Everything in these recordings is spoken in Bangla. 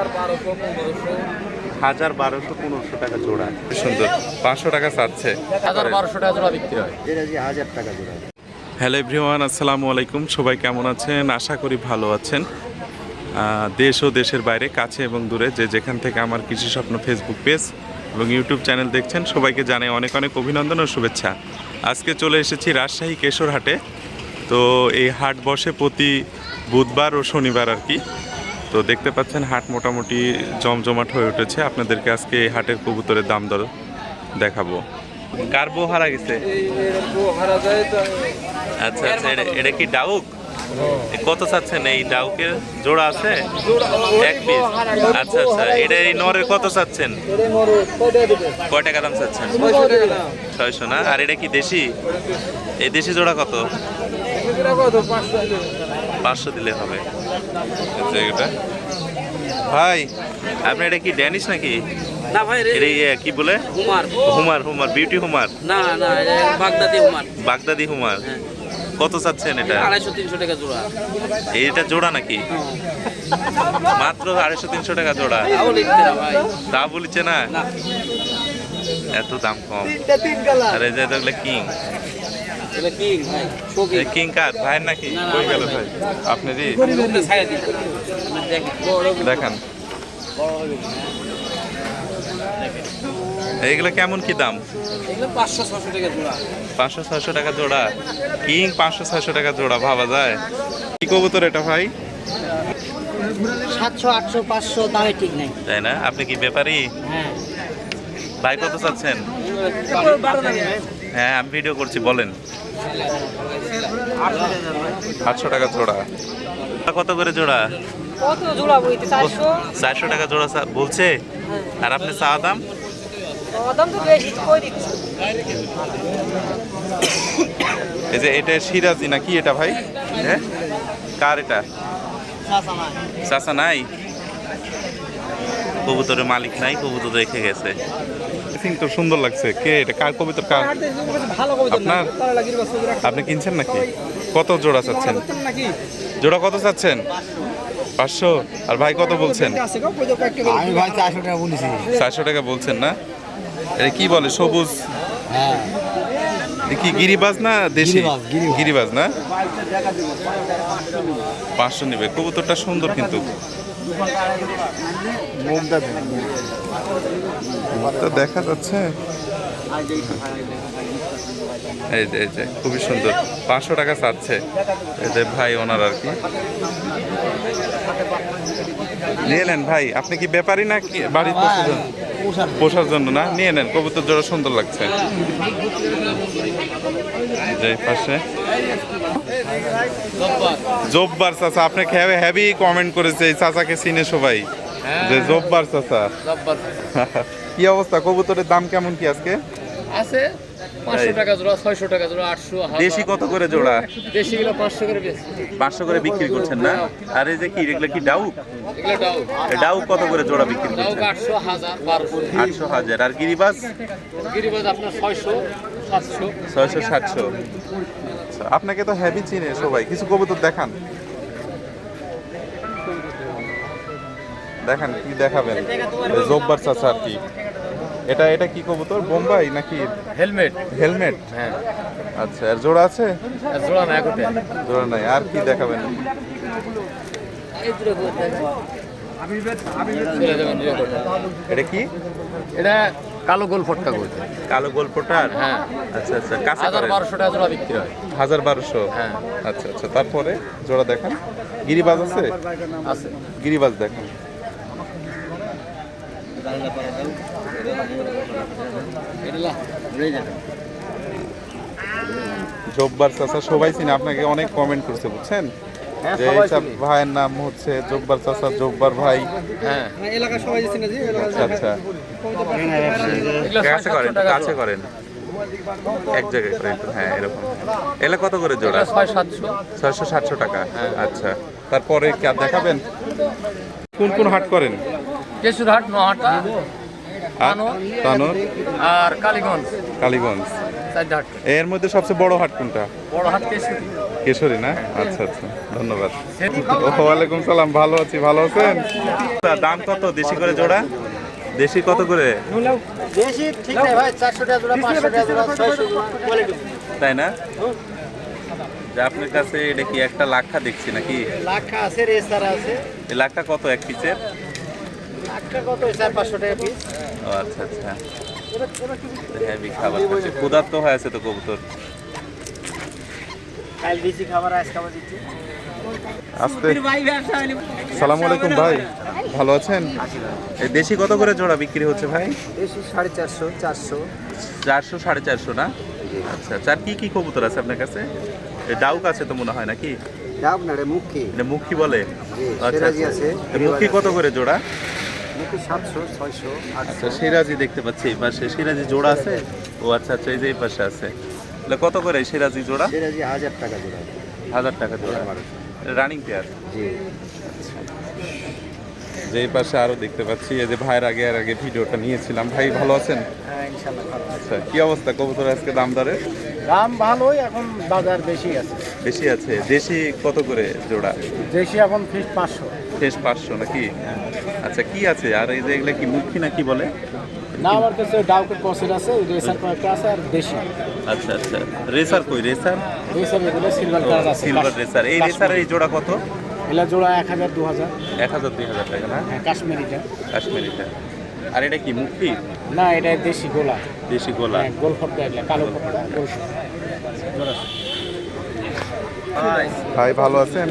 হাজার বারোশো পনেরোশো হাজার টাকা জোড়া। সুন্দর। পাঁচশো টাকা চাচ্ছে হাজার বারোশো টাকা জোড়া বিক্রি হয়। হ্যালো এভরিওয়ান আসসালামু আলাইকুম। সবাই কেমন আছেন? আশা করি ভালো আছেন। দেশ ও দেশের বাইরে কাছে এবং দূরে যে যেখান থেকে আমার কৃষি স্বপ্ন ফেসবুক পেজ এবং ইউটিউব চ্যানেল দেখছেন সবাইকে জানাই অনেক অনেক অভিনন্দন ও শুভেচ্ছা। আজকে চলে এসেছি রাজশাহী কেশরহাটে তো এই হাট বসে প্রতি বুধবার ও শনিবার আর কি। তো দেখতে পাচ্ছেন হাট মোটামুটি জমজমাট হয়ে উঠেছে। আপনাদেরকে আজকে এই হাটের কবুতরের দাম দর দেখাবো। কার বউ হারা গেছে? আচ্ছা আচ্ছা এটা কি ডাউক? কত চাচ্ছেন এই ডাউকের? জোড়া আছে? এক পিস। আচ্ছা আচ্ছা এটা এই নরের কত চাচ্ছেন? কয় টাকা দাম চাচ্ছেন? ছয়শো না? আর এটা কি দেশি? এই দেশি জোড়া কত? পাঁচশো দিলে হবে। এটা ভাই আপনি এটা কি ড্যানিশ নাকি? না ভাই রে এটা ইয়ে কি বলে? হুমার। হুমার হুমার বিউটি হুমার? না না এটা বাগদাদি হুমার। বাগদাদি হুমার? হ্যাঁ। কত চাচ্ছেন এটা? আড়াইশো তিনশো টাকা জোড়া। এইটা জোড়া নাকি? মাত্র আড়াইশো তিনশো টাকা জোড়া। তাও লিখতে না ভাই। তা বলিছে না? না। এত দাম কম। আরে যে দেখলে কিং। এটা কি কিং কার? ভাইয়ের নাকি? কই গেল ভাই। আমরা দেখি বড় দেখান। এইগুলো কেমন কি দাম? পাঁচশো ছয়শো টাকা জোড়া। কিং পাঁচশো ছয়শো টাকা জোড়া ভাবা যায়? কি কবুতর এটা ভাই? সাতশো আটশো পাঁচশো দামে ঠিক নাই। তাই না? আপনি কি ব্যাপারী? হ্যাঁ। ভাই কত চাচ্ছেন? হ্যাঁ আমি ভিডিও করছি বলেন। আটশো টাকা জোড়া। কত করে জোড়া? জোড়া বইতে? চারশো? টাকা জোড়া বলছে? আর আপনি চা দাম? দাম তো বেশি কই দিচ্ছি? এই যে এটা সিরাজি না কি এটা ভাই? হ্যাঁ? কার এটা? চাচা নাই? কবুতরের মালিক নাই কবুতর রেখে গেছে। তো সুন্দর লাগছে। কে এটা? কার কবুতর কার? আপনার? আপনি কিনছেন নাকি? কত জোড়া চাচ্ছেন? জোড়া কত চাচ্ছেন? পাঁচশো? আর ভাই কত বলছেন? আমি ভাই চারশো টাকা বলেছি। চারশো টাকা বলছেন না? এটা কি বলে? সবুজ? হ্যাঁ। কি গিরিবাজ না দেশি। গিরিবাজ না? পাঁচশো নেবে। কবুতরটা সুন্দর কিন্তু। দেখা যাচ্ছে? এই যে এই যে, খুবই সুন্দর। পাঁচশো টাকা চাচ্ছে এই যে ভাই ওনার আর কি। নিয়ে নেন ভাই, আপনি কি ব্যাপারী না কি বাড়ির? পোষার জন্য না? নিয়ে নেন, কবুতর জোড়া সুন্দর লাগছে। যে পাশে। জব্বার চাচা আপনি খেয়ে হ্যাভি কমেন্ট করেছে এই চাচাকে চিনে সবাই। যে জব্বার চাচা। কি অবস্থা? কবুতরের দাম কেমন কি আজকে? আছে পাঁচশো টাকা জোড়া ছয়শো টাকা জোড়া আটশো দেশি কত করে জোড়া? দেশি গুলো পাঁচশো করে পাঁচশো করে বিক্রি করছেন না? আর এই যে কি এগুলো কি ডাউক? ডাউ কত করে জোড়া বিক্রি করছেন? আটশো হাজার বারোশো আটশো হাজার। আর গিরিবাস গিরিবাজ আপনার ছয়শো সাতশো। ছয়শো সাতশো। আচ্ছা আপনাকে তো হ্যাভি চিনে সবাই। কিছু কবুতর দেখান। দেখান কি দেখাবেন? জব্বার চাচা আর কি। এটা এটা কি কবুতর? বোম্বাই নাকি? হেলমেট। হেলমেট? হ্যাঁ। আচ্ছা আর জোড়া আছে? আর জোড়া নাই একটে জোড়া নাই। আর কি দেখাবেন? ইয়ে। এটা কি? এটা কালো গোল ফটকা করতে কালো গোলপোটার হ্যাঁ। আচ্ছা আচ্ছা কাছে হাজার করেন। বারোশো টাকা জোড়া বিক্রি হয়। হাজার বারোশো? হ্যাঁ। আচ্ছা আচ্ছা তারপরে জোড়া দেখান। গিরিবাজ আছে? আছে। গিরিবাজ দেখান। জব্বার চাচা সবাই চিনে আপনাকে অনেক কমেন্ট করছে বুঝছেন? যে এই সব ভাইয়ের নাম হচ্ছে জব্বার চাচা জব্বার ভাই। হ্যাঁ। এলাকা সবাই যাচ্ছে না জি আচ্ছা আচ্ছা। কাছে করেন কাছে করেন। এক জায়গায় করেন হ্যাঁ এরকম। এলা কত করে জোড়া? ছয় সাতশো। ছয়শো সাতশো টাকা। হ্যাঁ। আচ্ছা তারপরে কি আর দেখাবেন? কোন কোন হাট করেন? কেশুরহাট নোহাটা আর তানোর। তানোর? আর কালীগঞ্জ। কালীগঞ্জ। এর মধ্যে সবচেয়ে বড় হাট কোনটা? বড় হাট কেশরি। কেশরী না? আচ্ছা আচ্ছা ধন্যবাদ। ওয়ালাইকুম সালাম ভালো আছি ভালো আছেন? দাম কত দেশি করে জোড়া? দেশি কত করে? বেশি ঠিক নাই ভাই চারশো টাকা জোড়া পাঁচশো টাকা জোড়া ছয়শো। কোয়ালিটি তাই না? যে আপনার কাছে এটা কি একটা লাখা দেখছি নাকি? লাখা আছে রেসার আছে। এই লাখা কত এক পিসের? লাখা কত? চার পাঁচশো টাকা পিস ও আচ্ছা আচ্ছা। হেভি খাবার খাচ্ছে। ক্ষুধার্ত হয়ে আছে তো কবুতর। কাল দিছি খাবার আজ খাবার দিচ্ছি। আস্তে। সালাম আলাইকুম ভাই। ভালো আছেন? এই দেশি কত করে জোড়া বিক্রি হচ্ছে ভাই? সাড়ে চারশো চারশো। চারশো সাড়ে চারশো না? আচ্ছা চার কি কি কবুতর আছে আপনার কাছে? ডাউক আছে তো মনে হয় নাকি? যাও না রে মুখী মুখী বলে? জি, আচ্ছা সিরাজি আচ্ছা। আছে, এই মুখী কত করে জোড়া? মুখী সাতশো ছয়শো আচ্ছা সিরাজি দেখতে পাচ্ছি। এই পাশে সিরাজি জোড়া আছে? ও আচ্ছা আচ্ছা। এই যে এই পাশে আছে। তাহলে কত করে সিরাজি জোড়া? সিরাজি হাজার টাকা জোড়া। হাজার টাকা জোড়া। রানিং পেয়ার জি। যে এই পাশে আরও দেখতে পাচ্ছি এই যে ভাইয়ের আগে আর আগে ভিডিওটা নিয়েছিলাম। ভাই ভালো আছেন? হ্যাঁ আচ্ছা কি অবস্থা? কবুতর আজকে দাম দরে? দাম ভালোই এখন বাজার বেশি আছে। বেশি আছে। দেশি কত করে জোড়া? দেশি এখন ফিস পাঁচশো। শেষ পাঁচশো নাকি? আচ্ছা কি আছে? আর এই যে এগুলো কি মুখী না কি বলে? না আমার কাছে ডাউকের কসের আছে রেসার কয়েকটা আছে আর দেশি। আচ্ছা আচ্ছা। রেসার কই রেসার রেসার এগুলো সিলভার কালার আছে সিলভার রেসার এই রেসারের এই জোড়া কত? এগুলা জোড়া এক হাজার দু হাজার। এক হাজার দুই হাজার টাকা না? হ্যাঁ কাশ্মীরিটা। কাশ্মীরিটা। আর এটা কি মুখী? না এটা দেশি গোলা। দেশি গোলা। হ্যাঁ গোল ফটকা এগুলা কালো ফটকা গোল ভাই ভালো আছেন?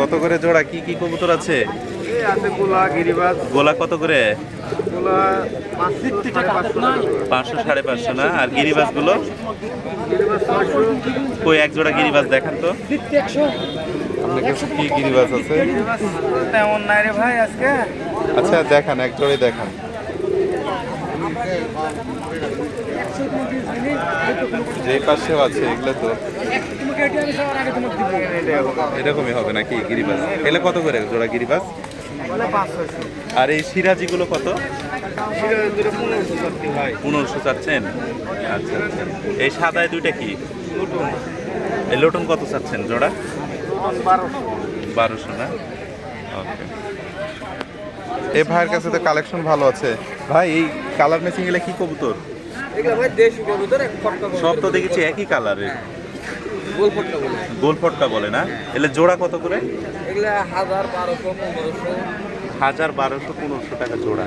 কত করে জোড়া? কি কি কবুতর আছে? আছে গোলা গিরিবাজ। গোলা কত করে? পাঁচশো সাড়ে পাঁচশো না? আর গিরিবাসগুলো গিরিবাজ কই এক জোড়া গিরিবাস দেখান তো। কি গিরিবাস আছে? তেমন নাই রে ভাই আজকে। আচ্ছা দেখান এক জোড়ে দেখান। যে পাশেও আছে এগুলো তো। এরকমই হবে নাকি গিরিবাস? এলে কত করে জোড়া গিরিবাস? আর এই সিরাজি গুলো কত পনেরোশো চাচ্ছেন? আচ্ছা আচ্ছা। এই সাদায় দুইটা কি? এই লোটন কত চাচ্ছেন জোড়া? বারোশো। না? ওকে। এই ভাইয়ের কাছে তো কালেকশন ভালো আছে। ভাই এই কালার ম্যাচিং এগুলো কি কবুতর? এগুলো ভাই দেশি কবুতর এক ফটকা সব তো দেখেছি একই কালারের। গোল ফটকা বলে না? এলে জোড়া কত করে? হাজার বারোশো পনেরোশো। টাকা জোড়া।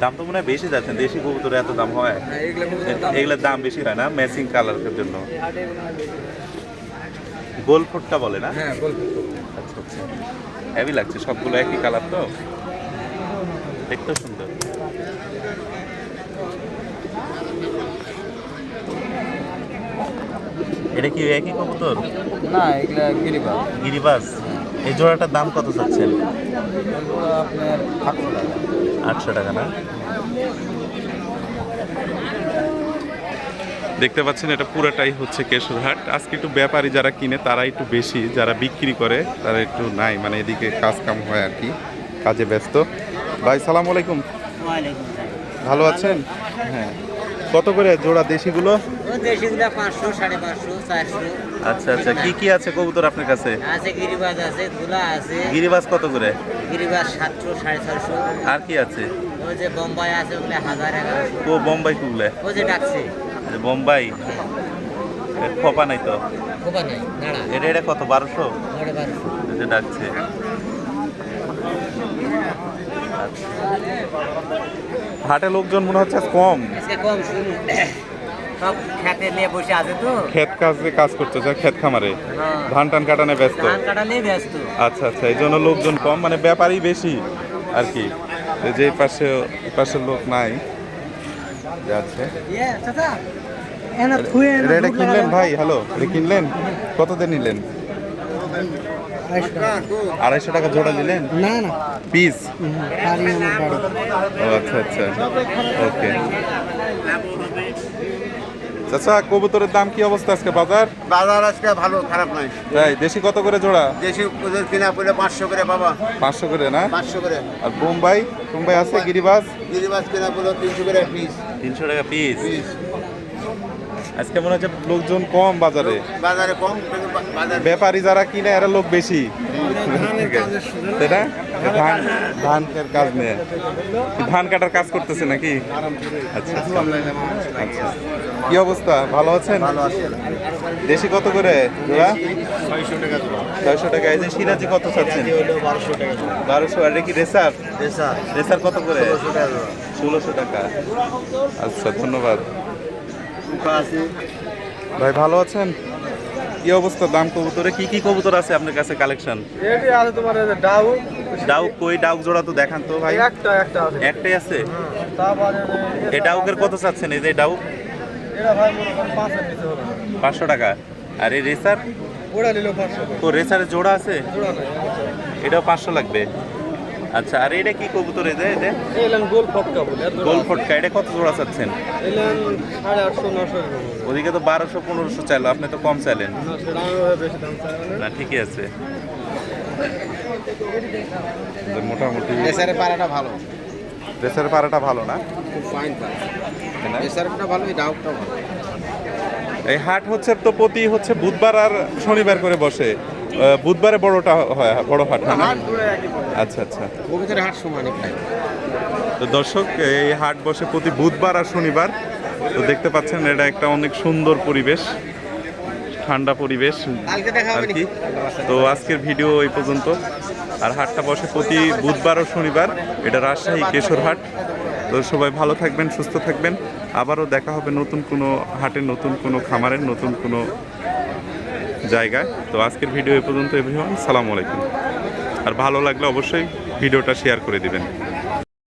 দাম তো মনে হয় বেশি যাচ্ছেন দেশি কবুতরে এত দাম হয়। হ্যাঁ এগুলোর দাম বেশি হয় না ম্যাচিং কালারের জন্য। গোল ফটকা বলে না? হ্যাঁ আচ্ছা আচ্ছা। হেভি লাগছে সবগুলো একই কালার তো? দেখতে সুন্দর এটা কি একই কবুতর? না এগুলা গিরিবাজ। গিরিবাস এই জোড়াটার দাম কত চাচ্ছেন? আপনার আটশো টাকা। আটশো টাকা না? দেখতে পাচ্ছেন এটা পুরোটাই হচ্ছে কেশরহাট। আজকে একটু ব্যাপারী যারা কিনে তারা একটু বেশি। যারা বিক্রি করে তারা একটু নাই। মানে এদিকে কাজ কাম হয় আর কি কাজে ব্যস্ত। ভাই সালাম আলাইকুম। ভালো আছেন? হ্যাঁ। কত করে জোড়া দেশিগুলো? দেশিগুলা পাঁচশো সাড়ে পাঁচশো চারশো। আচ্ছা আচ্ছা কি কি আছে কবুতর আপনার কাছে? আছে গিরিবাজ আছে গুলা আছে। গিরিবাস কত করে? গিরিবাজ সাতশো সাড়ে ছয়শো। আর কি আছে? ওই যে বোম্বাই আছে ওগুলো হাজার এগারোশো। ও বোম্বাই কুগলে ওই যে ডাকছে। বোম্বাই? খোপা নাই তো? খোপা নাই নাড়া এটা এটা কত বারোশো? সাড়ে বারোশো। এটা ডাকছে। হাটে লোকজন মনে হচ্ছে কম। কম শুরু সব খেতে নিয়ে বসে আছে তো। ক্ষেত কাজে কাজ করতেছে ক্ষেত খামারে। হ্যাঁ। ধান টান কাটানে ব্যস্ত। ধান কাটা ব্যস্ত। আচ্ছা আচ্ছা এই জন্য লোকজন কম মানে ব্যাপারই বেশি আর কি। যে পাশে লোক নাই। যাচ্ছে এটা এটা কিনলেন ভাই? হ্যালো এটা কিনলেন? কত দিয়ে নিলেন? আড়াইশো টাকা জোড়া দিলেন? না না। পিস ও আচ্ছা আচ্ছা। ওকে চাচা কবুতরের দাম কি অবস্থা আজকে বাজার? বাজার আজকে ভালো খারাপ নাই। তাই দেশি কত করে জোড়া? দেশি কিনা পড়লে পাঁচশো করে বাবা। পাঁচশো করে না? পাঁচশো করে। আর বোম্বাই? বোম্বাই আছে গিরিবাস গিরিবাস কিনা পড়ল তিনশো করে পিস তিনশো টাকা পিস পিস আজকে মনে হচ্ছে লোকজন কম বাজারে। বাজারে কম ব্যাপারী যারা কিনে এরা লোক বেশি। তাই না? ধান ধানের কাজ নিয়ে। ধান কাটার কাজ করতেছে নাকি? আচ্ছা আচ্ছা। কি অবস্থা? ভালো আছেন? ভালো আছে। দেশি কত করে? জোড়া ছয়শো টাকা এই যে সিরাজি কত চাচ্ছেন? বারোশো আর কি রেসার? রেসার। কত করে। ষোলোশো টাকা। আচ্ছা ধন্যবাদ। ভাই ভালো আছেন? কি অবস্থা? দাম কবুতরে কি কি কবুতর আছে আপনার কাছে কালেকশন এটি আছে তোমার এই যে ডাউ ডাউক কই? ডাউক জোড়া তো দেখান তো ভাই। একটা একটা আছে। একটাই আছে? তারপরে এই ডাউকের কত চাচ্ছেন এই যে ডাউক? এটা ভাই মনে করেন পাঁচের নিচে হলো পাঁচশো টাকা। আর এই রেসার? ওটা নিল পাঁচশো। তো রেসারের জোড়া আছে? জোড়া নাই। এটাও পাঁচশো লাগবে। আচ্ছা আর এটা কি কবুতর এই যে এই যে এলেন গোল ফটকা বলে গোল ফটকা এটা কত জোড়া চাচ্ছেন? এলেন সাড়ে আটশো নশো ওদিকে তো বারোশো পনেরোশো চাইলো আপনি তো কম চাইলেন। না, সেটা আমি ওভাবে বেশি দাম চাই না। না ঠিকই আছে। মোটামুটি এসারের পাড়াটা ভালো। রেসার পাড়াটা ভালো না? খুব ফাইন পাড়া? এসারেরটা ভালো এই ডাউকটা ভালো। এই হাট হচ্ছে তো প্রতি হচ্ছে বুধবার আর শনিবার করে বসে। বুধবারে বড়টা হয় বড় হাট হয় না আচ্ছা আচ্ছা। হাট সমান তো দর্শক এই হাট বসে প্রতি বুধবার আর শনিবার। তো দেখতে পাচ্ছেন এটা একটা অনেক সুন্দর পরিবেশ ঠান্ডা পরিবেশ। আর কি? তো আজকের ভিডিও এই পর্যন্ত। আর হাটটা বসে প্রতি বুধবার ও শনিবার এটা রাজশাহী কেশর হাট। তো সবাই ভালো থাকবেন সুস্থ থাকবেন। আবারও দেখা হবে নতুন কোনো হাটের নতুন কোনো খামারের নতুন কোনো জায়গায়। তো আজকের ভিডিও এ পর্যন্ত এভাবে সালাম আলাইকুম। আর ভালো লাগলে অবশ্যই ভিডিওটা শেয়ার করে দিবেন।